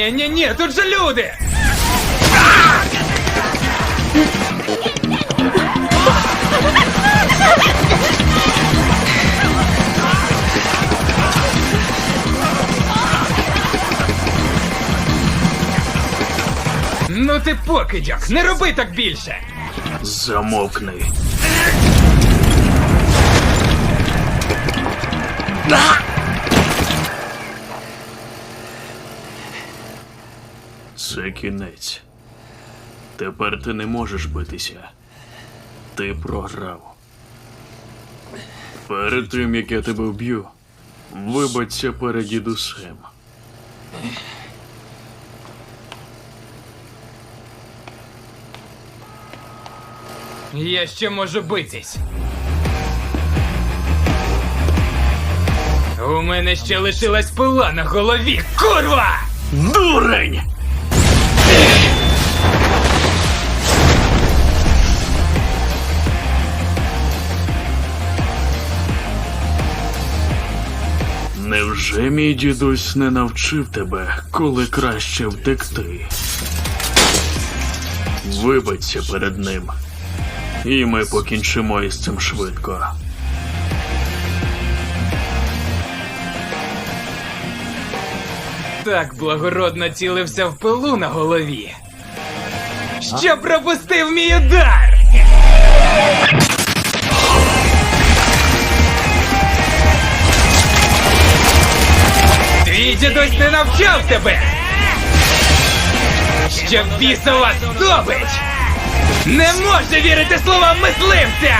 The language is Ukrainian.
Ні, ні, ні, тут же люди! Ну ти покидьок, не роби так більше! Замовкни. Це кінець. Тепер ти не можеш битися. Ти програв. Перед тим, як я тебе вб'ю, вибачся перед дідусем. Я ще можу битись. У мене ще лишилась пила на голові, курва! Дурень! Невже мій дідусь не навчив тебе, коли краще втекти? Вибачся перед ним, і ми покінчимо із цим швидко. Так благородно цілився в пилу на голові. Що пропустив мій удар! Твій дідусь не навчав тебе! Що бісова здобич! Не може вірити словам мисливця!